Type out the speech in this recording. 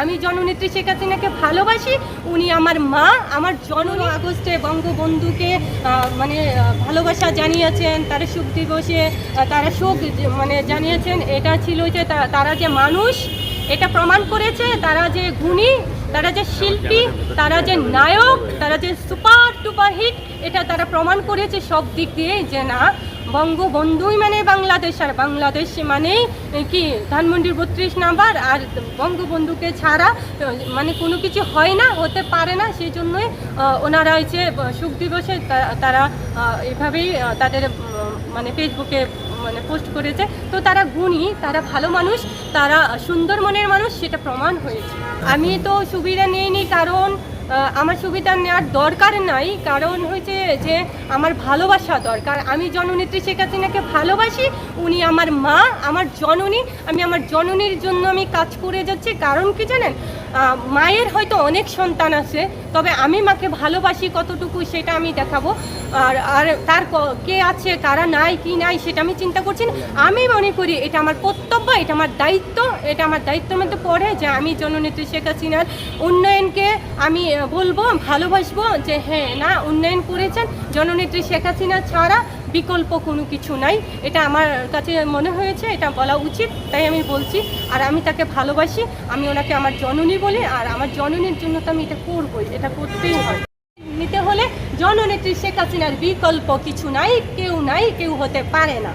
আমি জননেত্রী শেখ হাসিনাকে ভালোবাসি, উনি আমার মা, আমার জননী। আগস্টে বঙ্গবন্ধুকে মানে ভালোবাসা জানিয়েছেন, তারা সুখ দিবসে তারা শোক মানে জানিয়েছেন, এটা ছিল যে তারা যে মানুষ, এটা প্রমাণ করেছে, তারা যে গুণী, তারা যে শিল্পী, তারা যে নায়ক, তারা যে সুপার টুপার হিট, এটা তারা প্রমাণ করেছে সব দিক দিয়ে যে না বঙ্গবন্ধুই মানে বাংলাদেশ, আর বাংলাদেশ মানেই কি, ধানমন্ডির বত্রিশ নাম্বার, আর বঙ্গবন্ধুকে ছাড়া মানে কোনো কিছু হয় না, হতে পারে না সেই জন্যই ওনারা হচ্ছে সুখ দিবসে তারা এভাবেই তাদের মানে ফেসবুকে মানে পোস্ট করেছে। তো তারা গুণী, তারা ভালো মানুষ, তারা সুন্দর মনের মানুষ, সেটা প্রমাণ হয়েছে। আমি তো সুবিধা নিইনি, কারণ আমার সুবিধা নেওয়ার দরকার নাই, কারণ হয়েছে যে আমার ভালোবাসা দরকার। আমি জননেত্রী শেখ হাসিনাকে ভালোবাসি, উনি আমার মা, আমার জননী। আমি আমার জননীর জন্য আমি কাজ করে যাচ্ছি। কারণ কি জানেন? মায়ের হয়তো অনেক সন্তান আছে, তবে আমি মাকে ভালোবাসি কতটুকু সেটা আমি দেখাবো। আর আর তার কে আছে, কারা নাই, কি নাই সেটা আমি চিন্তা করছি আমি মনে করি এটা আমার কর্তব্য, এটা আমার দায়িত্ব, এটা আমার দায়িত্বের মধ্যে পড়ে যে আমি জননেত্রী শেখ হাসিনার উন্নয়নকে আমি বলব, ভালোবাসবো যে হ্যাঁ না, উন্নয়ন করেছেন জননেত্রী শেখ হাসিনা ছাড়া। বিকল্প কোনো কিছু নাই। এটা আমার কাছে মনে হয়েছে, এটা বলা উচিত, তাই আমি বলছি। আর আমি তাকে ভালোবাসি, আমি ওনাকে আমার জননী বলি, আর আমার জননীর জন্য তো আমি এটা করবই, এটা করতেই হয়। নিতে হলে জননেত্রী শেখ হাসিনার বিকল্প কিছু নাই, কেউ নাই, কেউ হতে পারে না।